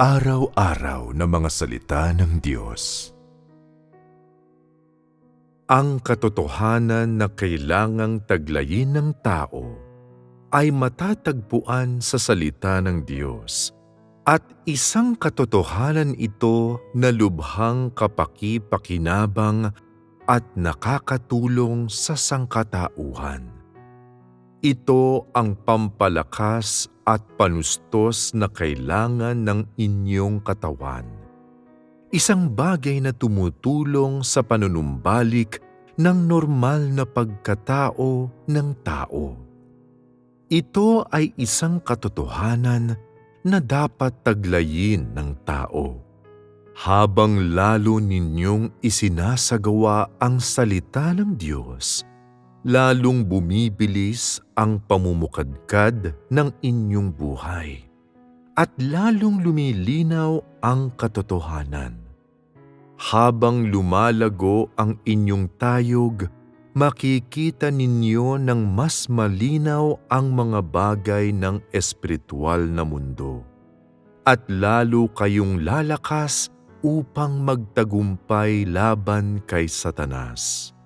Araw-araw na mga salita ng Diyos. Ang katotohanan na kailangang taglayin ng tao ay matatagpuan sa salita ng Diyos at isang katotohanan ito na lubhang kapaki-pakinabang at nakakatulong sa sangkatauhan. Ito ang pampalakas at panustos na kailangan ng inyong katawan. Isang bagay na tumutulong sa panunumbalik ng normal na pagkatao ng tao. Ito ay isang katotohanan na dapat taglayin ng tao. Habang lalo ninyong isinasagawa ang salita ng Diyos, lalong bumibilis ang pamumukadkad ng inyong buhay at lalong lumilinaw ang katotohanan. Habang lumalago ang inyong tayog, makikita ninyo ng mas malinaw ang mga bagay ng espiritual na mundo. At lalo kayong lalakas upang magtagumpay laban kay Satanas.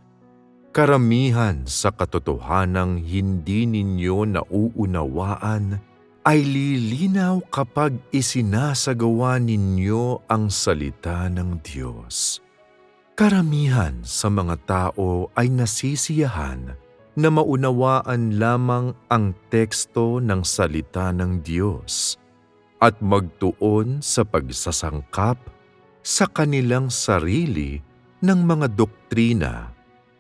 Karamihan sa katotohanang hindi ninyo nauunawaan ay lilinaw kapag isinasagawa ninyo ang salita ng Diyos. Karamihan sa mga tao ay nasisiyahan na maunawaan lamang ang teksto ng salita ng Diyos at magtuon sa pagsasangkap sa kanilang sarili ng mga doktrina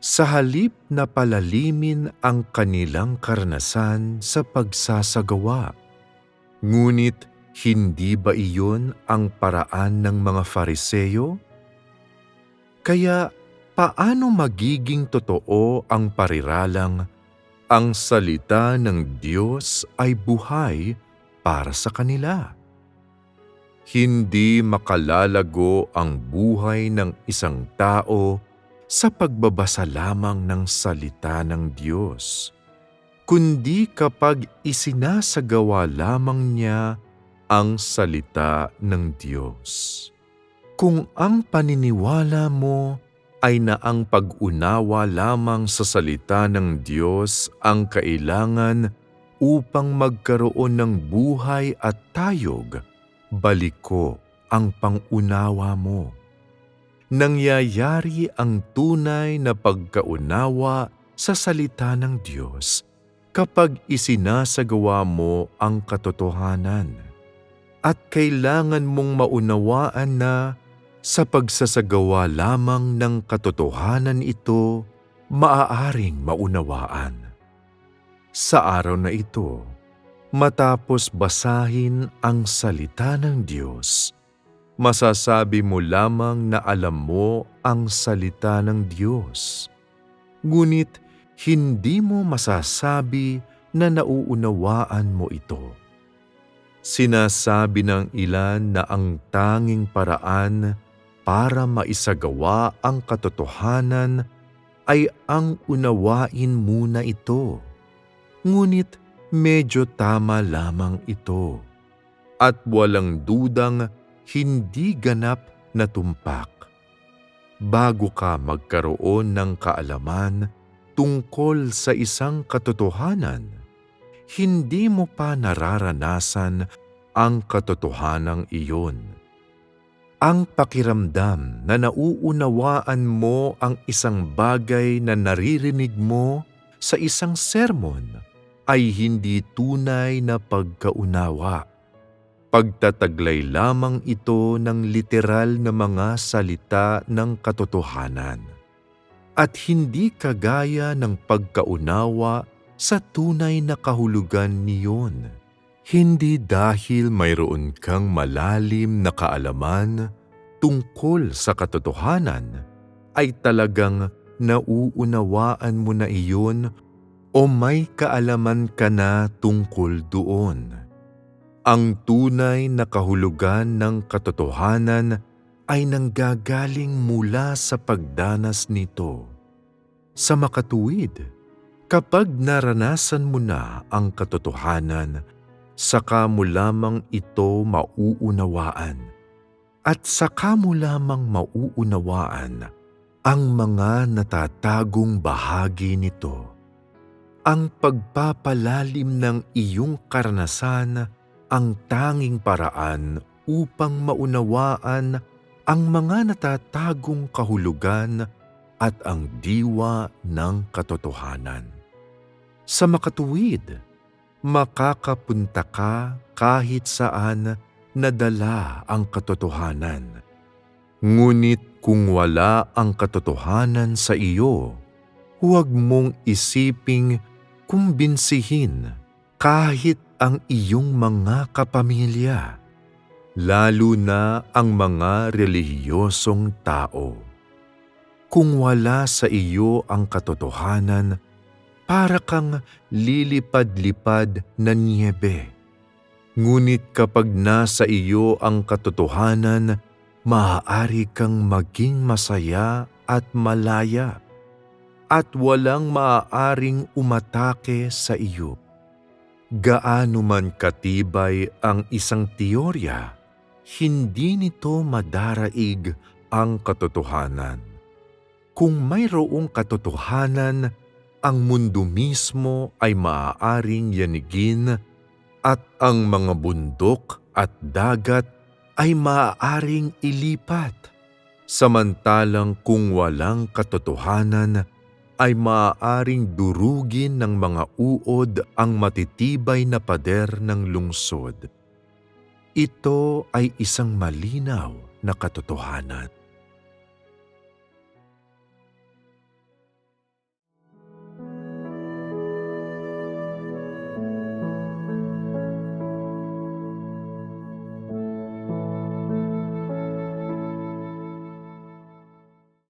sa halip na palalimin ang kanilang karanasan sa pagsasagawa. Ngunit hindi ba iyon ang paraan ng mga Fariseo? Kaya paano magiging totoo ang pariralang ang salita ng Diyos ay buhay para sa kanila? Hindi makalalago ang buhay ng isang tao sa pagbabasa lamang ng salita ng Diyos kundi kapag isinasagawa lamang niya ang salita ng Diyos. Kung ang paniniwala mo ay na ang pag-unawa lamang sa salita ng Diyos ang kailangan upang magkaroon ng buhay at tayog, balik ko ang pangunawa mo. Nangyayari ang tunay na pagkaunawa sa salita ng Diyos kapag isinasagawa mo ang katotohanan. At kailangan mong maunawaan na sa pagsasagawa lamang ng katotohanan ito, maaaring maunawaan. Sa araw na ito, matapos basahin ang salita ng Diyos, masasabi mo lamang na alam mo ang salita ng Diyos. Ngunit hindi mo masasabi na nauunawaan mo ito. Sinasabi ng ilan na ang tanging paraan para maisagawa ang katotohanan ay ang unawain muna ito. Ngunit medyo tama lamang ito. At walang dudang hindi ganap na tumpak. Bago ka magkaroon ng kaalaman tungkol sa isang katotohanan, hindi mo pa nararanasan ang katotohanang iyon. Ang pakiramdam na nauunawaan mo ang isang bagay na naririnig mo sa isang sermon ay hindi tunay na pagkaunawa. Pagtataglay lamang ito ng literal na mga salita ng katotohanan at hindi kagaya ng pagkaunawa sa tunay na kahulugan niyon. Hindi dahil mayroon kang malalim na kaalaman tungkol sa katotohanan, ay talagang nauunawaan mo na iyon o may kaalaman ka na tungkol doon. Ang tunay na kahulugan ng katotohanan ay nanggagaling mula sa pagdanas nito. Sa makatuwid, kapag naranasan mo na ang katotohanan, saka mo lamang ito mauunawaan. At saka mo lamang mauunawaan ang mga natatagong bahagi nito. Ang pagpapalalim ng iyong karanasan ang tanging paraan upang maunawaan ang mga natatagong kahulugan at ang diwa ng katotohanan. Sa makatuwid, makakapunta ka kahit saan nadala ang katotohanan. Ngunit kung wala ang katotohanan sa iyo, huwag mong isiping kumbinsihin kahit ang iyong mga kapamilya, lalo na ang mga relihiyosong tao. Kung wala sa iyo ang katotohanan, para kang lilipad-lipad na niebe. Ngunit kapag nasa iyo ang katotohanan, maaari kang maging masaya at malaya at walang maaaring umatake sa iyo. Gaano man katibay ang isang teorya, hindi nito madaraig ang katotohanan. Kung mayroong katotohanan, ang mundo mismo ay maaaring yanigin at ang mga bundok at dagat ay maaaring ilipat. Samantalang kung walang katotohanan, ay maaaring durugin ng mga uod ang matitibay na pader ng lungsod. Ito ay isang malinaw na katotohanan.